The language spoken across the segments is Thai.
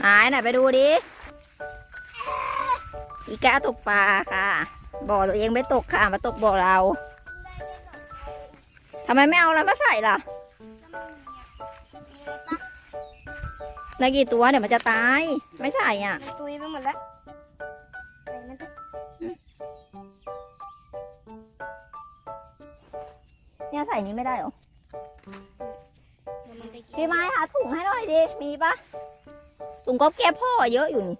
ไหนไหนไปดูดิ อีกาตกปลาค่ะ บ่อตัวเองไม่ตกค่ะ มาตกบ่อเราทำไมไม่เอาแล้วมาใส่ล่ะได้กี่ตัวเดี๋ยวมันจะตาย ไม่ใส่อะมันตุยไปหมดแล้วใส่มันเถอะเนี่ยใส่นี้ไม่ได้เหรอเดี๋ยวมันไปกินพี่ไม้หาถุงให้หน่อยดิ มีปะ ถุงก๊อบแก้พ่อเยอะอยู่นี่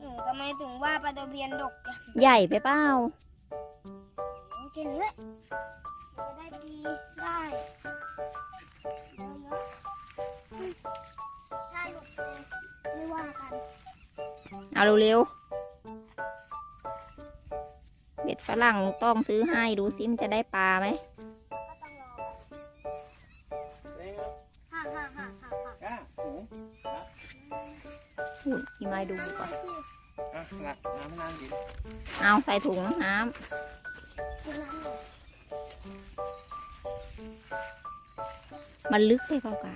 เออทำไมถึงว่าปลาตะเพียนดกจังใหญ่ไปเปล่ากินเลยจะได้ดีได้เยอะๆอืมถ้าหลุดเลยไม่ว่ากันเอาเร็วๆเบ็ดฝรั่งต้องซื้อให้ดูซิมันจะได้ปลาไหม พี่ไม้ดูก่อนที่อะหลักน้ำนางดิเอาใส่ถุงน้กินน้ำหน่อยำมันลึกไปเปล่ากะ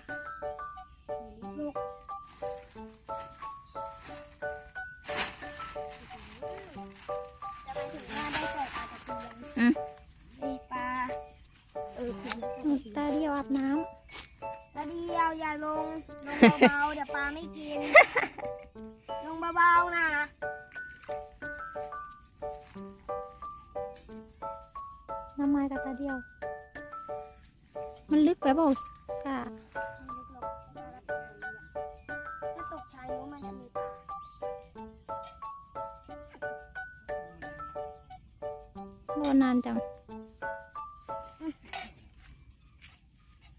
อย่าลง ลงเบาๆ เดี๋ยวปลาไม่กิน ลงเบาๆนะำน้ำไม้กับตาเดียว มันลึกไปเปล่ากะถ้าตกชายนู้นมันจะมีปลารอนานจัง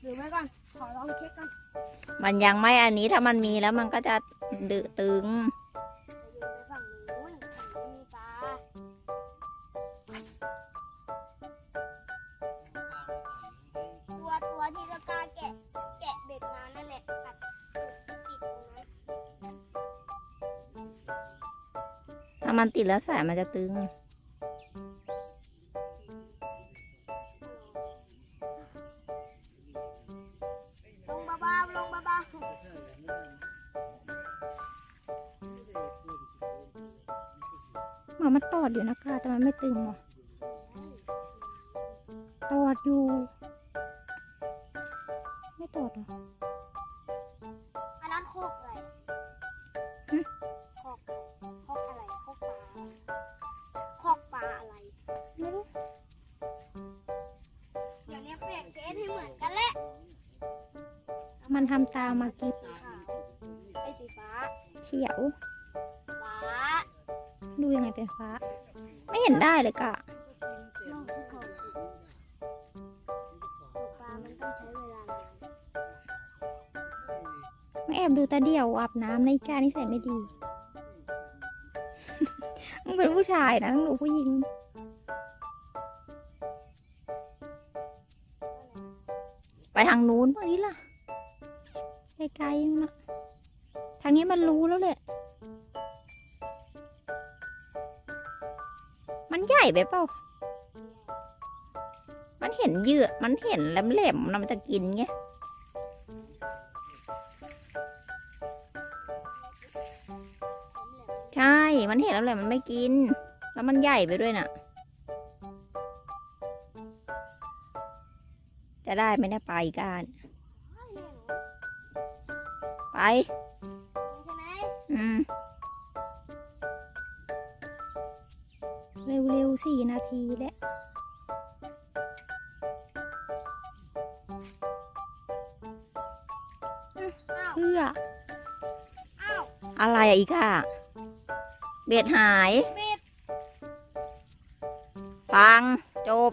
หรือไว้ก่อน ขอลองเช็คก่อนมันยังไม่อันนี้ถ้ามันมีแล้วมันก็จะดือตึงจะโยนไปฝั่งนู้นฝั่งนู้นมีปลาตัวตัวที่ตะกร้าแกะแกะเบ็ดมานั่นแหละกัดติดตรงนั้นถ้ามันติดแล้วสายมันจะตึง มือนมันตอดอยู่นะคะแต่มันไม่ตึงหรอตอดอยู่ ไม่ตอดหรอๆอันนั้นโคกอะไรหึโคกโคกอะไรโคกปลาโคกปลาอะไรไม่รู้เดี๋ยวนี้เปลี่ยนเชสให้เหมือนกันแหละมันทำตามมากินสีขาวไอ้สีฟ้า เขียวฟ้า ดูยังไงเป็นฟ้า ไม่เห็นได้เลยกะนอกภูเขาตกปลามันต้องใช้เวลานานมึงแอบดูตาเดียวอาบน้ำในกานี่ใส่ไม่ดี มึงเป็นผู้ชายนะมึงดูผู้หญิงไปทางนู้นบ้างนี้ล่ะไกลๆนู่นนะทางนี้มันรู้แล้วแหละ มันใหญ่ไปเปล่า มันเห็นเหยื่อ มันเห็นแหลมๆนะมันจะกินไงใช่ มันเห็นแล้วแหละมันไม่กิน แล้วมันใหญ่ไปด้วยน่ะ จะได้ไหมเนี่ยไปกันไปใช่ไหมอืม เร็วๆสี่นาทีแล้วอ้าวเพื่ออ้าวอะไรอะอีกอะเบ็ดหายเบ็ดปัง จบ